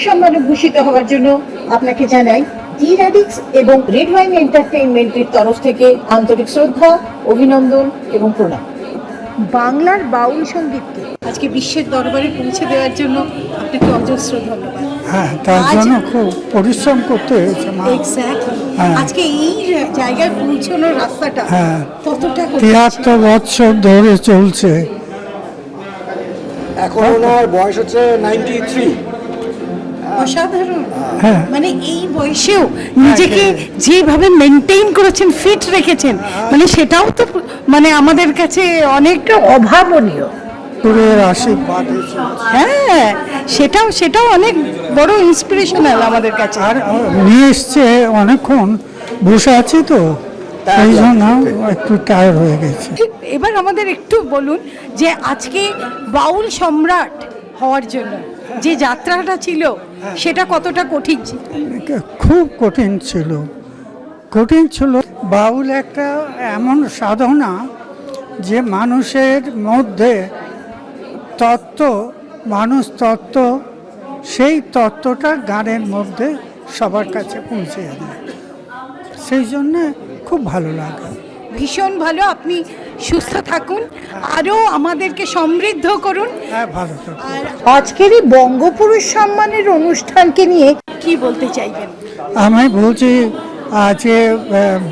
সম্মানে ভূষিত হওয়ার জন্য আপনাকে জানাই টি র্যাডিক্স এবং রেড ওয়াইন এন্টারটেইনমেন্টের তরফ থেকে আন্তরিক শ্রদ্ধা অভিনন্দন এবং প্রণাম বাংলার বাউল সঙ্গীতকে আজকে বিশ্বের দরবারে পৌঁছে দেওয়ার জন্য আপনাকে অজস্র ধন্যবাদ হ্যাঁ তার জন্য খুব পরিশ্রম করতে হয়েছে হ্যাঁ। আজকে এই জায়গায় পৌঁছানোর রাস্তাটা হ্যাঁ। কতটা। তিয়াত্তর বছর ধরে চলছে এখন ওনার বয়স হচ্ছে নাইনটি থ্রি অসাধারণ। হ্যাঁ। মানে এই বয়সেও নিজেকে যেভাবে মেনটেন করেছেন ফিট রেখেছেন মানে সেটাও তো মানে আমাদের কাছে অনেকটা অভাবনীয়। পুরের আশীর্বাদ। হ্যাঁ সেটাও সেটাও অনেক বড় ইন্সপিরেশনাল আমাদের কাছে। আর নিয়ে এসছে অনেকক্ষণ বসে আছি তো এই জন্য একটু টায়ার হয়ে গেছে। এবার আমাদের একটু বলুন যে আজকে বাউল সম্রাট হওয়ার জন্য যে যাত্রাটা ছিল সেটা কতটা কঠিন ছিল? খুব কঠিন ছিল। কঠিন ছিল বাউল একটা এমন সাধনা যে মানুষের মধ্যে তত্ত্ব মানুষ তত্ত্ব সেই তত্ত্বটা গানের মধ্যে সবার কাছে পৌঁছে দেয় সেই জন্যে খুব ভালো লাগে। ভীষণ ভালো। আপনি সুস্থ থাকুন আরও আমাদেরকে সমৃদ্ধ করুন। হ্যাঁ আর আজকের এই বঙ্গপুরুষ সম্মানের অনুষ্ঠানকে নিয়ে কি বলতে চাইবেন? আমি বলছি আজকে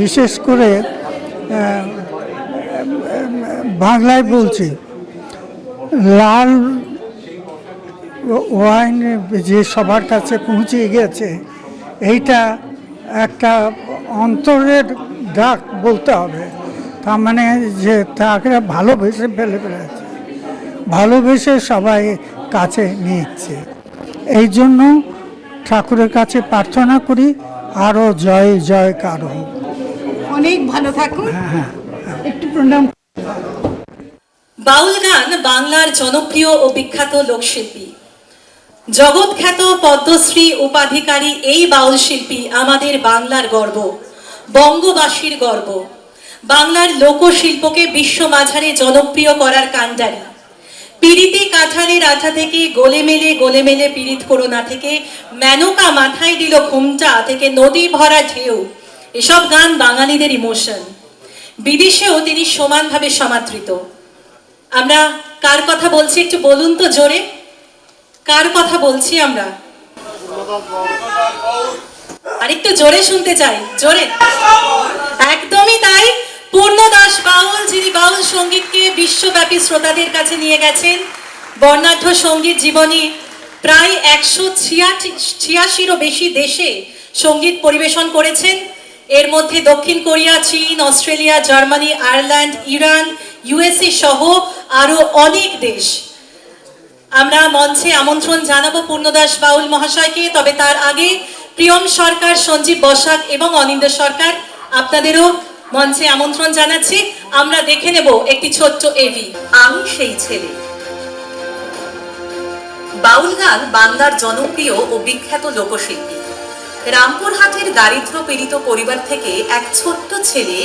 বিশেষ করে বাংলায় বলছি লাল ওয়াইন যে সবার কাছে পৌঁছে গেছে এইটা একটা অন্তরের ডাক বলতে হবে। তার মানে যে তাকে ভালোবেসে ফেলে ফেলেছে। ভালোবেসে সবাই কাছে নিচ্ছে এই জন্য ঠাকুরের কাছে প্রার্থনা করি আরও জয় জয় কারণ অনেক ভালো থাকুন একটু প্রণাম। বাউল গান বাংলার জনপ্রিয় ও বিখ্যাত লোকশিল্পী। জগৎখ্যাত পদ্মশ্রী উপাধিকারী এই বাউল শিল্পী আমাদের বাংলার গর্ব বঙ্গবাসীর গর্ব। বাংলার লোকশিল্পকে বিশ্ব মাঝারে জনপ্রিয় করার কাণ্ডারি। পিড়িতে কাঁঠালের আঠা থেকে গোলে মেলে গোলে মেলে পীড়িত করোনা থেকে মেনকা মাথায় দিল ঘুমটা থেকে নদী ভরা ঢেউ। এসব গান বাঙালিদের ইমোশন। বিদেশেও তিনি সমানভাবে সমাদৃত। আমরা কার কথা বলছি একটু বলুন তো জোরে? কার কথা বলছি আমরা? আর একটু জোরে শুনতে চাই, জোরে। একদমই তাই। পূর্ণদাস বাউল, যিনি বাউল সঙ্গীতকে বিশ্বব্যাপী শ্রোতাদের কাছে নিয়ে গেছেন। বর্ণাঢ্য সংগীত জীবনী প্রায় একশো ছিয়াশিরও বেশি দেশে সংগীত পরিবেশন করেছেন। এর মধ্যে দক্ষিণ কোরিয়া, চীন, Australia, Germany, Ireland, Iran, USA সহ আরও অনেক দেশ। আমরা মঞ্চে আমন্ত্রণ জানাব পূর্ণদাস বাউল মহাশয়কে, তবে তার আগে প্রিয়ম সরকার, সঞ্জীব বসাক এবং অনিন্দ সরকার, আপনাদেরও মঞ্চে আমন্ত্রণ জানাচ্ছি। আমরা দেখে নেব একটি ছোট্ট এভি আমি সেই ছেলে। বাউল গান বাংলার জনপ্রিয় ও বিখ্যাত লোকশিল্পী। রামপুরহাটের দারিদ্র পীড়িত পরিবার থেকে এক ছোট্ট ছেলে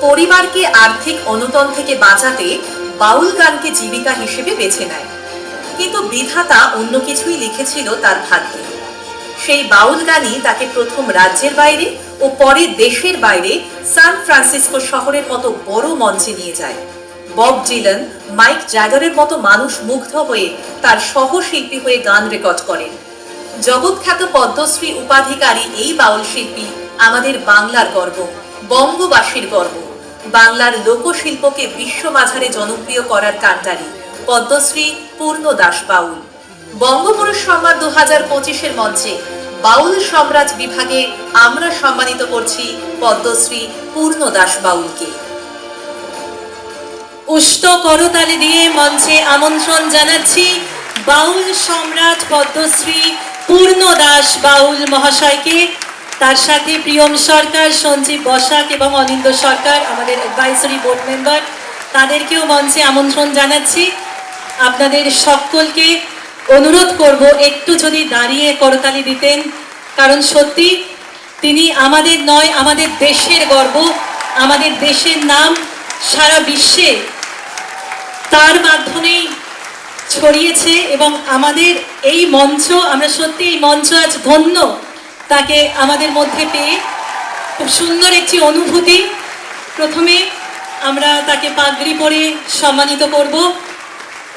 পরিবারকে আর্থিক অনুতন থেকে বাঁচাতে বাউল গানকে জীবিকা হিসেবে বেছে নেয়। কিন্তু বিধাতা অন্য কিছুই লিখেছিল তার ভাগ্যে। সেই বাউল গানই তাকে প্রথম রাজ্যের বাইরে ও পরে দেশের বাইরে সান ফ্রান্সিসকো শহরের মতো বড় মঞ্চে নিয়ে যায়। বব ডিলন, মাইক জ্যাগারের মতো মানুষ মুগ্ধ হয়ে তার সহশিল্পী হয়ে গান রেকর্ড করেন। জগৎখ্যাত পদ্মশ্রী উপাধিকারী এই বাউল শিল্পী আমাদের বাংলার গর্ব, বঙ্গবাসীর গর্ব। বাংলার লোকশিল্পকে বিশ্ব মাঝারে জনপ্রিয় করার কান্ডারি পদ্মশ্রী পূর্ণ দাস বাউল। বঙ্গপুরুষ সম্মান দু হাজার পঁচিশের মঞ্চে বাউল সম্রাট বিভাগে আমরা সম্মানিত করছি পদ্মশ্রী পূর্ণ দাস বাউলকে। উষ্ণ করতালি দিয়ে মঞ্চে আমন্ত্রণ জানাচ্ছি বাউল সম্রাট পদ্মশ্রী পূর্ণ দাস বাউল মহাশয়কে। তার সাথে প্রিয়ম সরকার, সঞ্জীব বসাক এবং অনিন্দ সরকার, আমাদের অ্যাডভাইসরি বোর্ড মেম্বার তাদেরকেও মঞ্চে আমন্ত্রণ জানাচ্ছি। আপনাদের সকলকে অনুরোধ করব, একটু যদি দাঁড়িয়ে করতালি দিতেন। কারণ সত্যি, তিনি আমাদের নয়, আমাদের দেশের গর্ব, আমাদের দেশের নাম সারা বিশ্বে তার মাধ্যমেই ছড়িয়েছে এবং আমাদের এই মঞ্চ, আমরা সত্যি এই মঞ্চ আজ ধন্য। তাকে আমাদের মধ্যে পেয়ে খুব সুন্দর একটি অনুভূতি। প্রথমে আমরা তাকে পাগড়ি পরে সম্মানিত করব।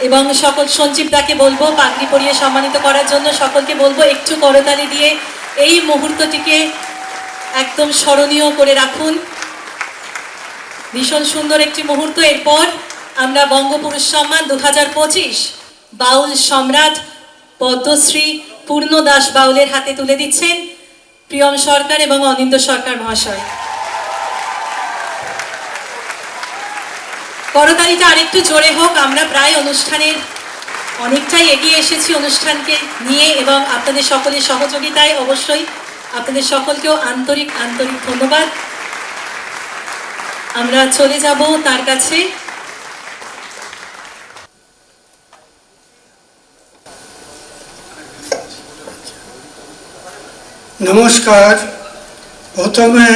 এবং সকল সঞ্জীব তাকে বলব, পাগড়ি পরিয়ে সম্মানিত করার জন্য সকলকে বলব, একটু করতালি দিয়ে এই মুহূর্তটিকে একদম স্মরণীয় করে রাখুন। ভীষণ সুন্দর একটি মুহূর্ত। এরপর আমরা বঙ্গপুরুষ সম্মান দু হাজার পঁচিশ বাউল সম্রাট পদ্মশ্রী পূর্ণ দাস বাউলের হাতে তুলে দিচ্ছেন প্রিয়ম সরকার এবং অনিন্দ সরকার মহাশয়। করতালিটা আরেকটু জোরে হোক, আমরা প্রায় অনুষ্ঠানের অনেকটাই এগিয়ে এসেছি অনুষ্ঠানকে নিয়ে এবং আপনাদের সকলের সহযোগিতায় অবশ্যই আপনাদের সকলকেও আন্তরিক আন্তরিক ধন্যবাদ। আমরা চলে যাব তার কাছে। নমস্কার। প্রথমে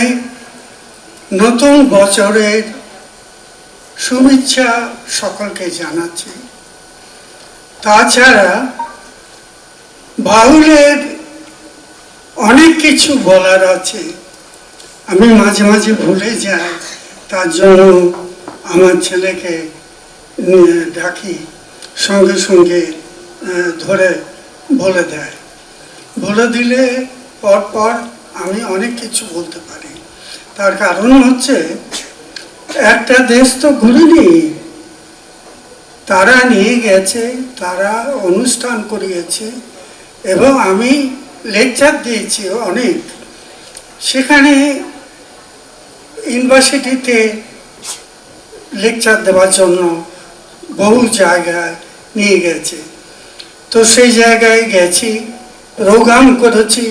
নতুন বছরের শুভেচ্ছা সকলকে জানাচ্ছি। তাছাড়া বাউলের অনেক কিছু বলার আছে। আমি মাঝে মাঝে ভুলে যাই, তার জন্য আমার ছেলেকে ডাকি, সঙ্গে সঙ্গে ধরে বলে দেয়। বলে দিলে পর পর আমি অনেক কিছু বলতে পারি। তার কারণ হচ্ছে একটা দেশ তো ঘুরিনি। তারা নিয়ে গেছে, তারা অনুষ্ঠান করিয়েছে এবং আমি লেকচার দিয়েছি অনেক। সেখানে ইউনিভার্সিটিতে লেকচার দেওয়ার জন্য বহু জায়গায় নিয়ে গেছে। তো সেই জায়গায় গেছি প্রোগ্রাম করেছি।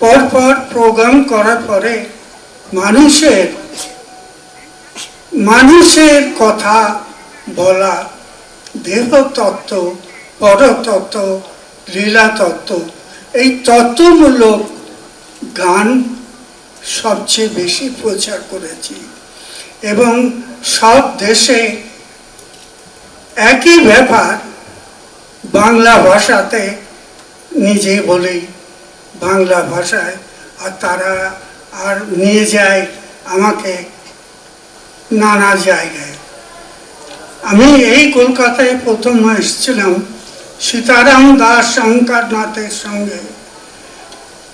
পরপর প্রোগ্রাম করার পরে মানুষের মানুষের কথা বলা দেহতত্ত্ব, পরতত্ত্ব লীলা তত্ত্ব এই তত্ত্বমূলক গান সবচেয়ে বেশি প্রচার করেছি। এবং সব দেশে একই ব্যাপার বাংলা ভাষাতে নিজে বলি বাংলা ভাষায়, আর তারা আর নিয়ে যায় আমাকে নানা জায়গায়। আমি এই কলকাতায় প্রথম এসেছিলাম সীতারাম দাস শঙ্করনাথের সঙ্গে।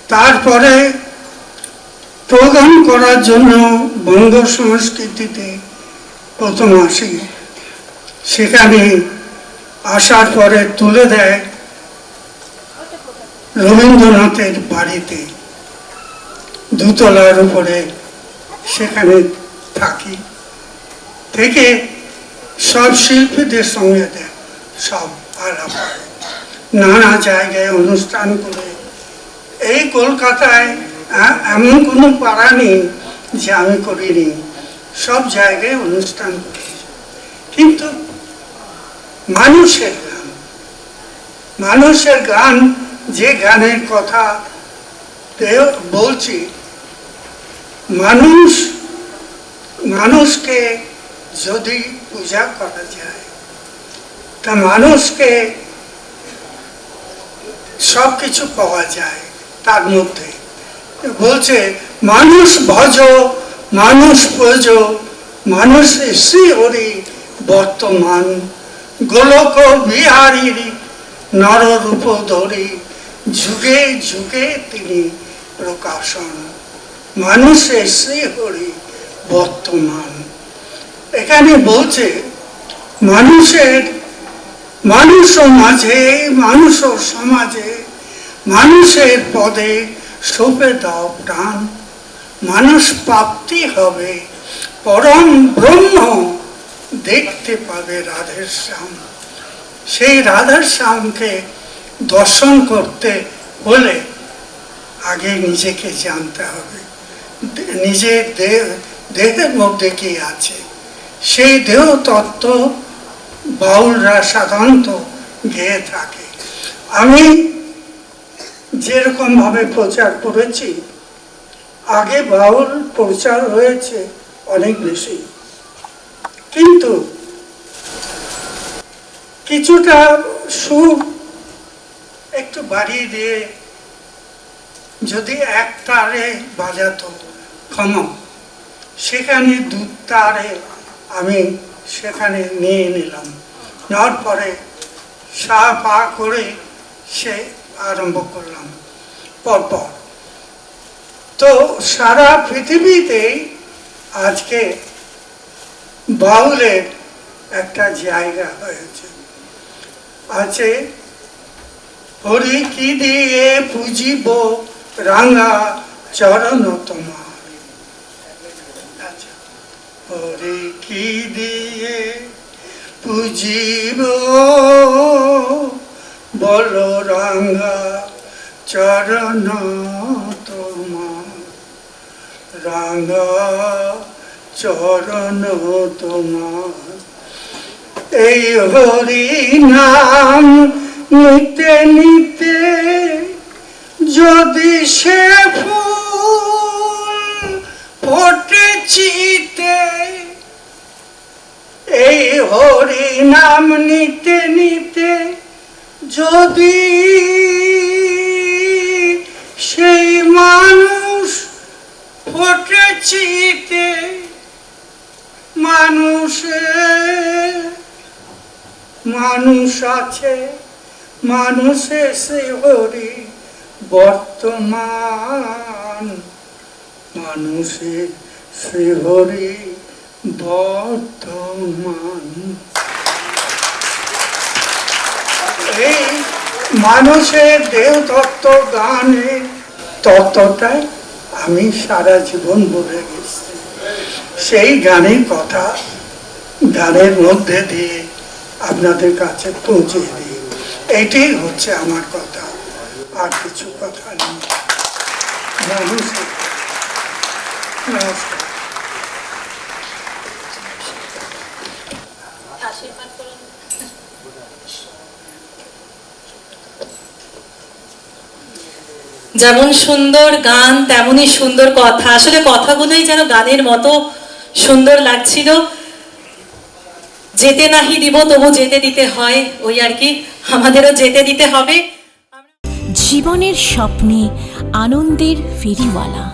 তারপরে প্রোগ্রাম করার জন্য বঙ্গ সংস্কৃতিতে প্রথম আসি। সেখানে আসার পরে তুলে দেয় রবীন্দ্রনাথের বাড়িতে। দুতলার উপরে সেখানে থাকি। থেকে সব শিল্পীদের সঙ্গে সব আলাপ হয়। নানা জায়গায় অনুষ্ঠান করে। এই কলকাতায় এমন কোনো পাড়া নেই যে আমি করিনি। সব জায়গায় অনুষ্ঠান করেছি কিন্তু মানুষের গান মানুষের গান, যে গানের কথা বলছি, মানুষ, মানুষকে যদি পূজা করা যায়, তা মানুষকে সব কিছু পাওয়া যায় তার মধ্যে। বলছে, মানুষ ভজ, মানুষ প্রজ মানুষ শ্রী হরি বর্তমান। গোলক বিহারী নররূপ ধরি যুগে যুগে তিনি প্রকাশন। মানুষের শ্রী হরি বর্তমান। এখানে বলছে, মানুষের মানুষ মাঝে মানুষ ও সমাজে, মানুষের পদে সঁপে দাও প্রাণ। মানুষ প্রাপ্তি হবে, পরম ব্রহ্ম দেখতে পাবে রাধের শ্যাম। সেই রাধার শ্যামকে দর্শন করতে হলে আগে নিজেকে জানতে হবে। নিজের দেহ দেহের মধ্যে কি আছে? সেই দেহ তত্ত্ব বাউলরা সাধারণত গেয়ে থাকে। আমি যেরকমভাবে প্রচার করেছি, আগে বাউল প্রচার হয়েছে অনেক বেশি। কিন্তু কিছুটা সুর একটু বাড়িয়ে দিয়ে যদি এক তারে বাজাতো, ক্ষমা। সেখানে দু তারে আমি সেখানে নিয়ে নিলাম। নেওয়ার পরে সা পা করে সে আরম্ভ করলাম পরপর। তো সারা পৃথিবীতেই আজকে বাউলের একটা জায়গা হয়েছে। আছে হরি কি দিয়ে পুজিব রাঙা চরণ তোমার। হরি কি দিয়ে পুজিব? বল রাঙা চরণ তোমার। রাঙা চরণ তোমার। এই হরি নাম নিতে নিতে যদি সে ফুল ফোটে চিতে এই হরি নাম নিতে নিতে যদি সেই মানুষ ফোটে চিতে মানুষের মানুষ আছে, মানুষে সে হরি বর্তমান, মানুষে সে হরি বর্তমান এই মানুষের দেহ তত্ত্ব গানের তত্ত্বটাই আমি সারা জীবন বলে গেছি। সেই গানের কথা গানের মধ্যে দিয়ে আপনাদের কাছে পৌঁছে দিই। এটাই হচ্ছে আমার কথা। আর কিছু কথা নেই। নমস্কার নমস্কার। যেমন সুন্দর গান, তেমনই সুন্দর কথা। আসলে কথাগুলোই যেন গানের মতো সুন্দর লাগছিল। যেতে নাহি দিব, তবু যেতে দিতে হয়, ওই আর কি। আমাদেরও যেতে দিতে হবে। জীবনের স্বপ্নে আনন্দের ফেরিওয়ালা।